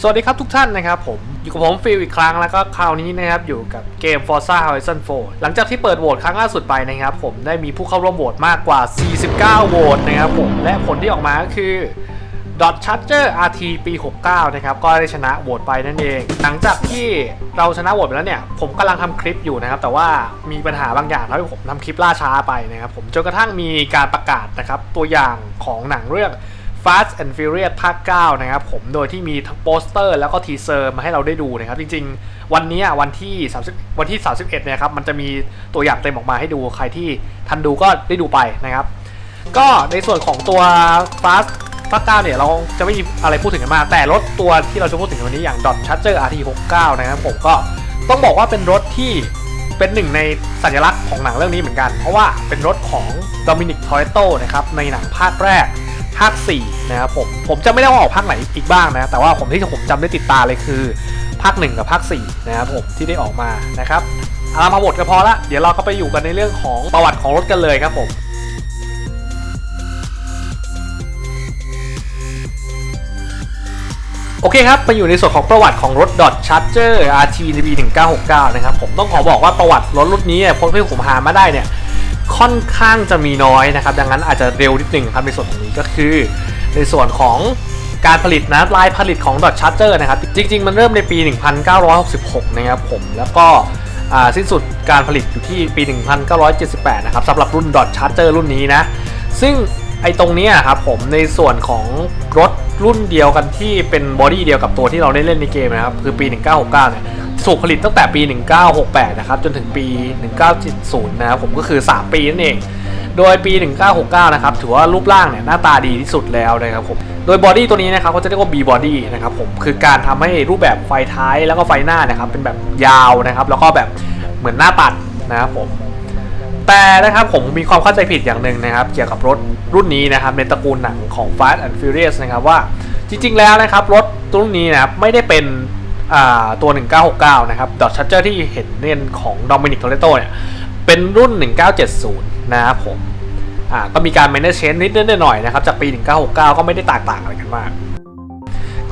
สวัสดีครับทุกท่านนะครับผม อยู่กับผมฟิลอีกครั้งแล้วก็คราวนี้นะครับอยู่กับเกม Forza Horizon 4 หลังจากที่เปิดโหวตครั้งล่าสุดไปนะครับผมได้มีผู้เข้าร่วมโหวตมากกว่า 49 โหวตนะครับผมและผลที่ออกมาก็คือ Dot Charger RT ปี 69 นะครับ ก็ได้ชนะโหวตไปนั่นเอง หลังจากที่เราชนะโหวตไปแล้วเนี่ย ผมกำลังทำคลิปอยู่นะครับ แต่ว่ามีปัญหาบางอย่างทำให้ผมทำคลิปล่าช้าไปนะครับ ผมจนกระทั่งมีการประกาศนะครับ ตัวอย่างของหนังเรื่อง Fast and Furious ภาค 9 นะครับผมโดยที่มีทั้งโปสเตอร์แล้วก็ทีเซอร์มาให้เราได้ดูนะครับ จริงๆ วันนี้วันที่ 30 วันที่ 31 เนี่ยครับ มันจะมีตัวอย่างเต็มออกมาให้ดูใครที่ทันดูก็ได้ดูไปนะครับ ก็ในส่วนของตัว Fast ภาค9เนี่ยเราจะไม่มีอะไรพูดถึงกันมาก แต่รถตัวที่เราจะพูดถึงวันนี้อย่าง Dodge Charger RT69 นะครับผมก็ต้องบอกว่าเป็นรถที่เป็นหนึ่งในสัญลักษณ์ของหนังเรื่องนี้เหมือนกัน เพราะว่าเป็นรถของโดมินิกทอร์โตนะครับในหนังภาคแรกภาค4นะครับผมผมจะไม่ได้ว่าออกภาคไหนอีกบ้างนะ แต่ว่าผมที่ผมจำได้ติดตาเลยคือ ภาค 1 กับภาค4นะครับผมที่ได้ออกมานะครับเอามาหมดก็พอละ เดี๋ยวเราก็ไปอยู่กันในเรื่องของประวัติของรถกันเลยครับผม โอเคครับ ไปอยู่ในส่วนของประวัติของรถ Dodge Charger RT DB 1969 นะครับ ผมต้องขอบอกว่าประวัติรถรุ่นนี้เนี่ยพที่ผมหามาได้เนี่ย ค่อนข้างจะมีน้อยนะครับ ดังนั้นอาจจะเร็วนิดนึงครับในส่วนตรงนี้ก็คือ ในส่วนของการผลิตนะลายผลิตของ Dodge Charger นะครับ จริง ๆ มันเริ่มในปี 1966 นะครับผมแล้วก็สิ้นสุดการผลิตอยู่ที่ปี 1978 นะครับสำหรับรุ่น Dodge Charger รุ่นนี้นะ ซึ่ง อ้ตรงนี้ครับผมในส่วนของรถรุ่นเดียวกันที่เป็นบอดี้เดียวกับตัวที่เราได้เล่นในเกมนะครับ คือปี 1969 เนี่ยถูกผลิตตั้งแต่ปี 1968 นะครับ จนถึงปี 1970 นะครับผมก็คือ 3 ปีนั่นเอง โดยปี 1969 นะครับ ถือว่ารูปร่างเนี่ยหน้าตาดีที่สุดแล้วนะครับผม โดยบอดี้ตัวนี้นะครับเขาจะเรียกว่า B body นะครับผม คือการทำให้รูปแบบไฟท้ายแล้วก็ไฟหน้านะครับเป็นแบบยาวนะครับ แล้วก็แบบเหมือนหน้าปัดนะครับผม แต่นะครับผมมีความเข้าใจผิดอย่างหนึ่งนะครับ เกี่ยวกับรถรุ่นนี้นะครับในตระกูลหนังของ Fast and Furious นะครับว่าจริงๆแล้วนะครับ รถรุ่นนี้นะครับไม่ได้เป็นตัว 1969 นะครับ Dodge Charger ที่เห็นเนี่ยของ Dominic Toretto เนี่ยเป็นรุ่น 1970 นะครับผมก็มีการ manage change นิดๆหน่อยนะครับจากปี 1969 ก็ไม่ได้แตกต่างอะไรกันมาก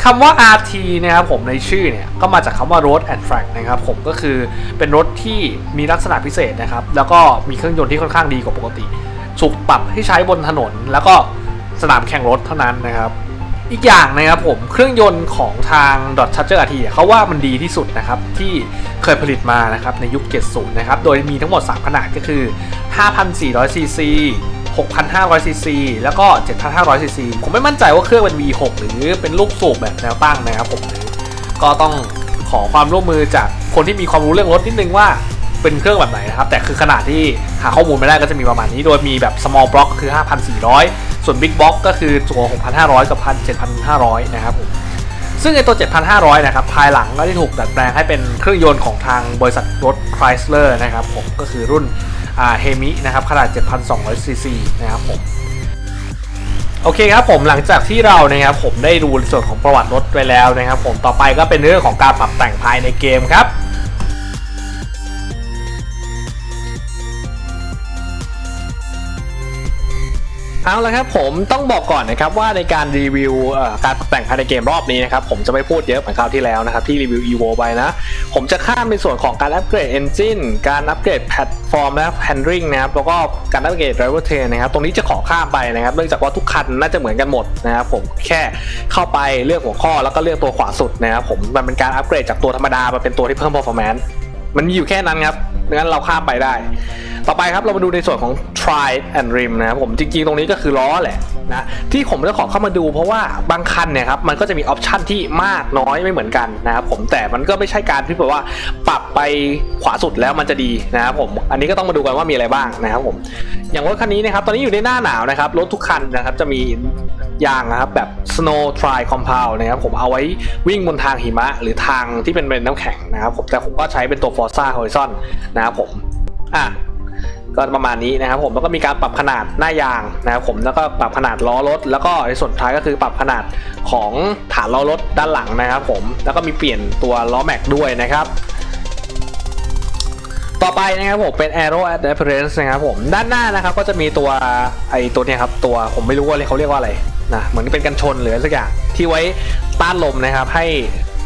คำว่า RT นะครับผมในชื่อเนี่ยก็มาจากคำว่า road and track นะครับผมก็คือเป็นรถที่มีลักษณะพิเศษนะครับแล้วก็มีเครื่องยนต์ที่ค่อนข้างดีกว่าปกติถูกปรับให้ใช้บนถนน แล้วก็สนามแข่งรถเท่านั้นนะครับ อีกอย่างนะครับผมเครื่องยนต์ของทาง Dodge Charger RT เขาว่ามันดีที่สุดนะครับที่เคยผลิตมานะครับในยุค 70 นะครับโดยมีทั้งหมด 3 ขนาดก็คือ 5,400cc 6,500ซีซีแล้วก็ 7,500ซีซีผมไม่มั่นใจว่าเครื่องเป็น V6 หรือเป็นลูกสูบแบบแนวตั้งนะครับผมก็ต้องขอความร่วมมือจากคนที่มีความรู้เรื่องรถนิดนึงว่าเป็นเครื่องแบบไหนนะครับ แต่คือขนาดที่หาข้อมูลไม่ได้ก็จะมีประมาณนี้ โดยมีแบบ small block คือ 5,400 ส่วน big block ก็คือตัว6,500 กับ1,7,500 นะครับผมซึ่งไอตัว 7,500 นะครับ ภายหลังก็ได้ถูกดัดแปลงให้เป็นเครื่องยนต์ของทางบริษัทรถ Chrysler นะครับผมก็คือรุ่น เฮมินะครับขนาด 7,200ซีซีนะครับผมโอเคครับผมหลังจากที่เรานะครับผมได้ดูส่วนของประวัติรถไปแล้วนะครับผมต่อไปก็เป็นเรื่องของการปรับแต่งภายในเกมครับ เอาละครับผมต้องบอกก่อนนะครับว่าในการรีวิวการตกแต่งภายในเกมรอบนี้นะครับผมจะไม่พูดเยอะเหมือนคราวที่แล้วนะครับที่รีวิว EVO ไปนะ ผมจะข้ามในส่วนของการอัปเกรด Engine การอัปเกรดแพลตฟอร์มและ Handling นะครับแล้วก็การอัปเกรด Driver Train นะครับตรงนี้จะขอข้ามไปนะครับเนื่องจากว่าทุกคันน่าจะเหมือนกันหมดนะครับผมแค่เข้าไปเลือกหัวข้อแล้วก็เลือกตัวขวาสุดนะครับผมมันเป็นการอัปเกรดจากตัวธรรมดามาเป็นตัวที่เพิ่ม performance มันมีอยู่แค่นั้นครับดังนั้นเราข้ามไปได้ ต่อไปครับเรามาดูในส่วนของ Tri and Rim นะครับผมจริงๆ ตรงนี้ก็คือล้อแหละนะที่ผมจะขอเข้ามาดูเพราะว่าบางคันเนี่ยครับมันก็จะมีออปชันที่มากน้อยไม่เหมือนกันนะครับผมแต่มันก็ไม่ใช่การที่แบบว่าปรับไปขวาสุดแล้วมันจะดีนะครับผมอันนี้ก็ต้องมาดูกันว่ามีอะไรบ้างนะครับผมอย่างรถคันนี้นะครับตอนนี้อยู่ในหน้าหนาวนะครับรถทุกคันนะครับจะมียางนะครับแบบ Snow Tri Compound นะครับผมเอาไว้วิ่งบนทางหิมะ หรือทางที่เป็นเป็นน้ำแข็งนะครับผมแต่ผมก็ใช้เป็นตัว Forza Horizon นะครับผมอะ ก็ประมาณนี้นะครับผมแล้วก็มีการปรับขนาดหน้ายางนะครับผมแล้วก็ปรับขนาดล้อรถ แล้วก็ในส่วนสุดท้ายก็คือปรับขนาดของฐานล้อรถด้านหลังนะครับผมแล้วก็มีเปลี่ยนตัวล้อแม็กด้วยนะครับต่อไปนะครับผมเป็น Aero Appearance นะครับผมด้านหน้านะครับก็จะมีตัวไอตัวเนี้ยครับตัวผมไม่รู้ว่าเขาเรียกว่าอะไรนะเหมือนเป็นกันชนหรืออะไรสักอย่างที่ไว้ต้านลมนะครับให้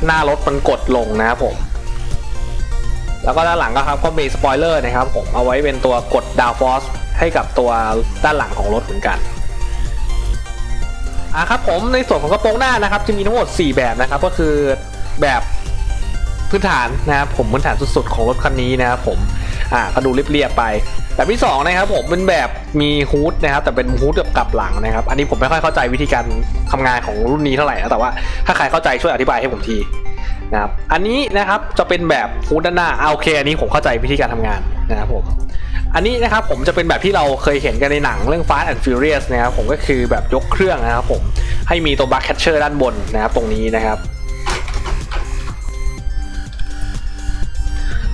หน้ารถมันกดลงนะครับผม แล้วก็ด้านหลังก็ครับก็มีสปอยเลอร์นะครับผมเอาไว้เป็นตัวกดดาวฟอสให้กับตัวด้านหลังของรถเหมือนกันอะครับผมในส่วนของกระโปรงหน้านะครับ จะมีทั้งหมด 4 แบบนะครับ ก็คือแบบพื้นฐานนะครับผมพื้นฐานสุดๆของรถคันนี้นะครับผมอ่าก็ดูเรียบๆไปแบบที่สองนะครับผมเป็นแบบมีฮูดนะครับแต่เป็นฮูดแบบกลับหลังนะครับ อันนี้ผมไม่ค่อยเข้าใจวิธีการทำงานของรุ่นนี้เท่าไหร่นะแต่ว่าถ้าใครเข้าใจช่วยอธิบายให้ผมที นะครับอันนี้นะครับจะเป็นแบบฮูดด้านหน้าเอาโอเค อันนี้ผมเข้าใจวิธีการทำงานนะครับผมอันนี้นะครับผมจะเป็นแบบที่เราเคยเห็นกันในหนังเรื่อง Fast and Furious นะครับผมก็คือแบบยกเครื่องนะครับผมให้มีตัว back catcher ด้านบนนะครับตรงนี้นะครับ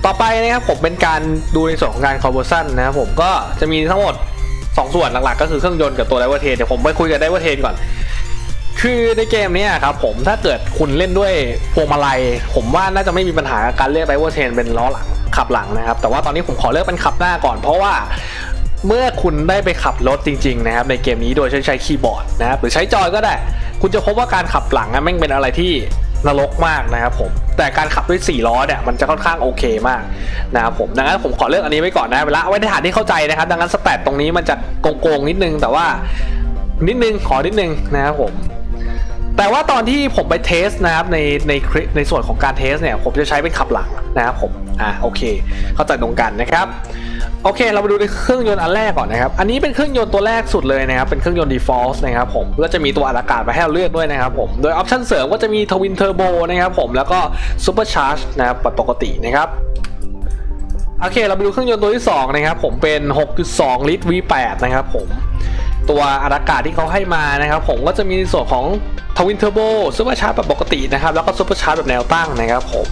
ต่อไปนะครับผมเป็นการดูในส่วนของการ conversion นะครับผมก็จะมีทั้งหมด 2 ส่วนหลักๆ ก็คือเครื่องยนต์กับตัว driver train เดี๋ยวผมไปคุยกับ driver train ก่อน คือในเกมนี้ครับผมถ้าเกิดคุณเล่นด้วยพวงมาลัย ผมว่าน่าจะไม่มีปัญหาการเลือกไดเวอร์เทนเป็นล้อหลังขับหลังนะครับ แต่ว่าตอนนี้ผมขอเลือกเป็นขับหน้าก่อน เพราะว่าเมื่อคุณได้ไปขับรถจริงๆนะครับในเกมนี้โดยใช้ใช้คีย์บอร์ดนะครับหรือใช้จอยก็ได้ คุณจะพบว่าการขับหลังอะแม่งเป็นอะไรที่นรกมากนะครับผมแต่การขับด้วย 4 ล้อเนี่ยมันจะค่อนข้างโอเคมากนะครับผมดังนั้นผมขอเลือกอันนี้ไว้ก่อนนะเวลาเอาไว้ในฐานที่เข้าใจนะครับ ดังนั้นสแตทตรงนี้มันจะโกงๆนิดนึงแต่ว่านิดนึงขอนิดนึงนะครับผม แต่ว่าตอนที่ผมไปเทสนะครับในในคลิปในส่วนของการเทสเนี่ยผมจะใช้เป็นขับหลังนะครับผมอ่าโอเค เข้าใจตรงกันนะครับโอเค เรามาดูในเครื่องยนต์อันแรกก่อนนะครับ อันนี้เป็นเครื่องยนต์ตัวแรกสุดเลยนะครับ เป็นเครื่องยนต์ default นะครับผม ก็จะมีตัวอัดอากาศมาให้เราเลือกด้วยนะครับผม โดยออปชั่นเสริมก็จะมี twin turbo นะครับผม แล้วก็ super charge นะครับปกตินะครับ โอเค เราไปดูเครื่องยนต์ตัวที่ 2 นะครับผม เป็น 6.2 ลิตร V8 นะครับผม ตัวอากาศที่เขาให้มานะครับ ผมก็จะมีในส่วนของทวินเทอร์โบซูเปอร์ชาร์จแบบปกตินะครับ แล้วก็ซูเปอร์ชาร์จแบบแนวตั้งนะครับผม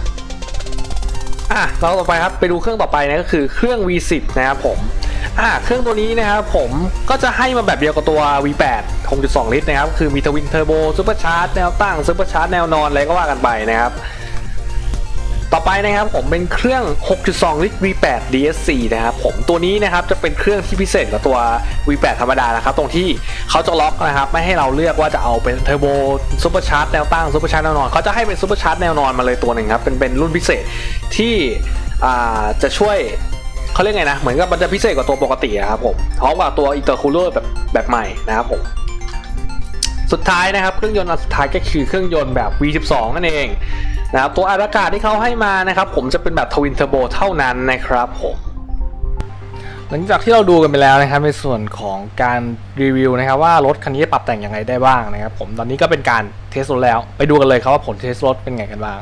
อะเราต่อไปครับไปดูเครื่องต่อไปนะก็คือเครื่อง V10 นะครับผมอะเครื่องตัวนี้นะครับผมก็จะให้มาแบบเดียวกับตัว V8 6.2 ลิตรนะครับ คือมีทวินเทอร์โบซูเปอร์ชาร์จแนวตั้งซูเปอร์ชาร์จแนวนอนอะไรก็ว่ากันไปนะครับ ต่อไปนะครับผมเป็นเครื่อง 6.2 ลิตร V8 DSC นะครับผมตัวนี้นะครับจะเป็นเครื่องที่พิเศษกว่าตัว V8 ธรรมดานะครับตรงที่เขาจะล็อกนะครับไม่ให้เราเลือกว่าจะเอาเป็นเทอร์โบซูเปอร์ชาร์จแนวตั้งซูเปอร์ชาร์จแนวนอนเขาจะให้เป็นซูเปอร์ชาร์จแนวนอนมาเลยตัวหนึ่งครับเป็นเป็นรุ่นพิเศษที่จะช่วยเขาเรียกไงนะ เหมือนกับมันจะพิเศษกว่าตัวปกติอะครับผมพร้อมกับตัวอินเตอร์คูลเลอร์แบบแบบใหม่นะครับผมสุดท้ายนะครับเครื่องยนต์อันสุดท้ายก็คือเครื่องยนต์แบบ V12 นั่นเอง นะครับตัวอัดอากาศที่เขาให้มานะครับ ผมจะเป็นแบบทวินเทอร์โบเท่านั้นนะครับผมหลังจากที่เราดูกันไปแล้วนะครับในส่วนของการรีวิวนะครับว่ารถคันนี้ปรับแต่งยังไงได้บ้างนะครับผมตอนนี้ก็เป็นการเทสรถแล้ว ไปดูกันเลยครับว่าผลเทสรถเป็นไงกันบ้าง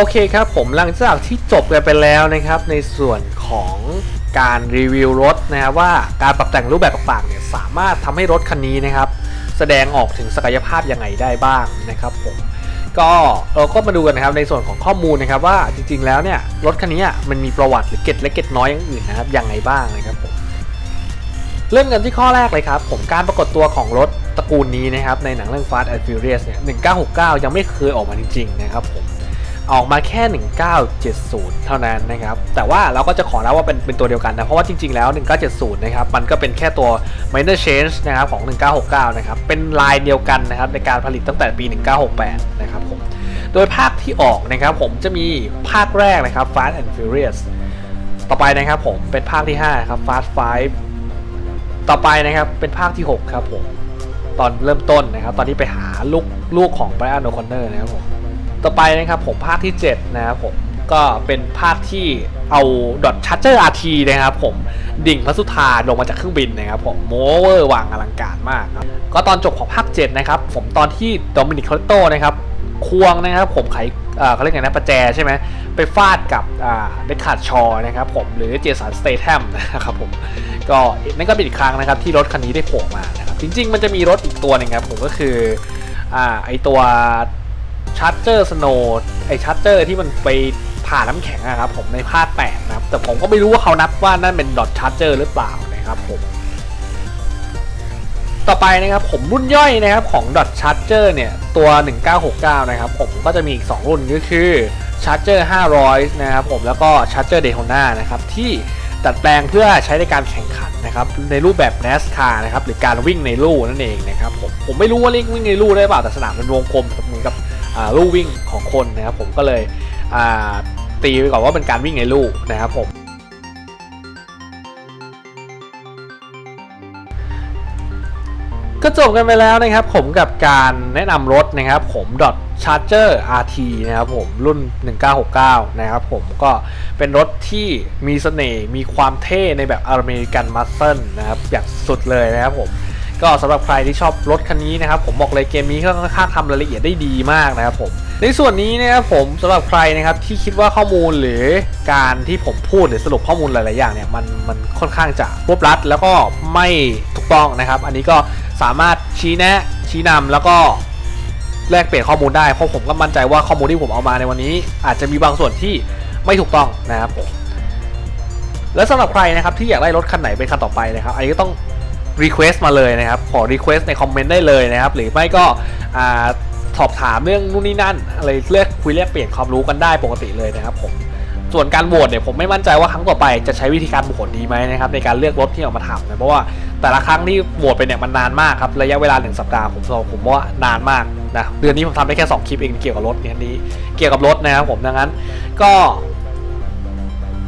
โอเคครับผมหลังจากที่จบกันไปแล้วนะครับในส่วนของการรีวิวรถนะครับว่าการปรับแต่งรูปแบบต่างๆเนี่ยสามารถทำให้รถคันนี้นะครับ แสดงออกถึงศักยภาพยังไงได้บ้างนะครับผมก็เราก็มาดูกันนะครับในส่วนของข้อมูลนะครับว่าจริงๆแล้วเนี่ยรถคันนี้มันมีประวัติหรือเกร็ดเล็กเกร็ดน้อยอย่างอื่นนะครับยังไงบ้างนะครับผมเริ่มกันที่ข้อแรกเลยครับผมการปรากฏตัวของรถตระกูลนี้นะครับในหนังเรื่อง Fast and Furious เนี่ย1969 ยังไม่เคยออกมาจริงๆนะครับผม ออกมาแค่ 1970 เท่านั้นนะครับ แต่ว่าเราก็จะขอรับว่าเป็นเป็นตัวเดียวกันนะ เพราะว่าจริง ๆ แล้ว 1970 นะครับ มันก็เป็นแค่ตัว minor change นะครับของ 1969 นะครับ เป็นลายเดียวกันนะครับในการผลิตตั้งแต่ปี 1968 นะครับผม โดยภาคที่ออกนะครับผมจะมีภาคแรกนะครับ Fast and Furious ต่อไปนะครับผมเป็นภาคที่ 5 ครับ Fast 5ต่อไปนะครับเป็นภาคที่ 6 ครับผม ตอนเริ่มต้นนะครับ ตอนที่ไปหาลูกลูกของไบรอันโอคอนเนอร์นะครับผม ต่อไปนะครับผมภาคที่ 7 นะครับผมก็เป็นภาคที่เอาดอทชัตเจอร์อาร์ทีนะครับผมดิ่งพระสุธาลงมาจากเครื่องบินนะครับผมโมเวอร์วางอลังการมากครับก็ตอนจบของภาค 7 นะครับ ผมตอนที่โดมินิกคอร์โตนะครับควงนะครับผมไขเอ่อเขาเรียกไงนะประแจใช่ไหมไปฟาดกับเดคาดชอนะครับผมหรือเจสันสเต t ทมนะครับผมก็นั่นก็เป็นอีกครั้งนะครับที่รถคันนี้ได้โผล่มานะครับจริงๆ มันจะมีรถอีกตัวหนึ่งครับผมก็คืออไอตัว ชาร์เจอร์สโนไอชาร์เจอร์ที่มันไปผ่าน้ำแข็งอะครับผมในภาคแปดนะครับ แต่ผมก็ไม่รู้ว่าเขานับว่านั่นเป็นดอทชาร์เจอร์หรือเปล่านะครับผม ต่อไปนะครับผมรุ่นย่อยนะครับของ Dot Charger เนี่ยตัว 1969 นะครับผมก็จะมีอีก 2 รุ่นก็คือ Charger 500 นะครับผมแล้วก็ Charger Daytona นะครับที่ดัดแปลงเพื่อใช้ในการแข่งขันนะครับในรูปแบบ NASCAR นะครับหรือการวิ่งในลู่นั่นเองนะครับผมผมไม่รู้ว่าเรียกวิ่งในลู่ได้เปล่าแต่สนามเป็นวงกลม ลู่วิ่งของคนนะครับผมก็เลยตีไปก่อนว่าเป็นการวิ่งในลู่นะครับผมก็จบกันไปแล้วนะครับผมกับการแนะนำรถนะครับผม Dot Charger RT นะครับผมรุ่น 1969 นะครับผมก็เป็นรถที่มีเสน่ห์มีความเท่ในแบบอเมริกันมัสเซิลนะครับอย่างสุดเลยนะครับผม ก็สำหรับใครที่ชอบรถคันนี้นะครับผมบอกเลยเกมนี้ก็ค่อนข้างทำรายละเอียดได้ดีมากนะครับผมในส่วนนี้นะครับผมสำหรับใครนะครับที่คิดว่าข้อมูลหรือการที่ผมพูดหรือสรุปข้อมูลหลาย ๆ อย่างเนี่ยมันมันค่อนข้างจะรวบรัด แล้วก็ไม่ถูกต้องนะครับ อันนี้ก็สามารถชี้แนะ ชี้นำแล้วก็แลกเปลี่ยนข้อมูลได้เพราะผมก็มั่นใจว่าข้อมูลที่ผมเอามาในวันนี้ อาจจะมีบางส่วนที่ไม่ถูกต้องนะครับผมแล้วสำหรับใครนะครับที่อยากได้รถคันไหนเป็นคันต่อไปนะครับ อันนี้ก็ต้อง Request มาเลยนะครับขอ Request ในคอมเมนต์ได้เลยนะครับหรือไม่ก็สอบถามเรื่องนู่นนี่นั่นอะไรเลือกคุยแลกเปลี่ยนความรู้กันได้ปกติเลยนะครับผมส่วนการโหวตเนี่ยผมไม่มั่นใจว่าครั้งต่อไปจะใช้วิธีการโหวตดีไหมนะครับในการเลือกรถที่ออกมาทำนะเพราะว่าแต่ละครั้งที่โหวตไปเนี่ยมันนานมากครับระยะเวลาหนึ่งสัปดาห์ผมผมว่านานมากนะเดือนนี้ผมทำได้แค่ 2 คลิปเองเกี่ยวกับรถเนี่ยนี้เกี่ยวกับรถนะครับผมดังนั้นก็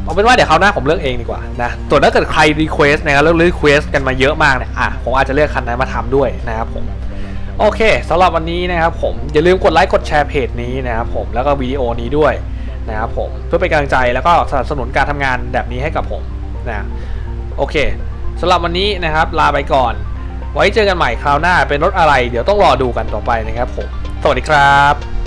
เอาเป็นว่าเดี๋ยวคราวหน้าผมเลือกเองดีกว่านะส่วนถ้าเกิดใครรีเควสนะครับเลือกรีเควสกันมาเยอะมากเนี่ยอะผมอาจจะเลือกคันนั้นมาทำด้วยนะครับผมโอเคสำหรับวันนี้นะครับผมอย่าลืมกดไลค์กดแชร์เพจนี้นะครับผมแล้วก็วิดีโอนี้ด้วยนะครับผมเพื่อเป็นกำลังใจแล้วก็สนับสนุนการทำงานแบบนี้ให้กับผมนะโอเคสำหรับวันนี้นะครับลาไปก่อน ไว้เจอกันใหม่คราวหน้าเป็นรถอะไร เดี๋ยวต้องรอดูกันต่อไปนะครับผม สวัสดีครับ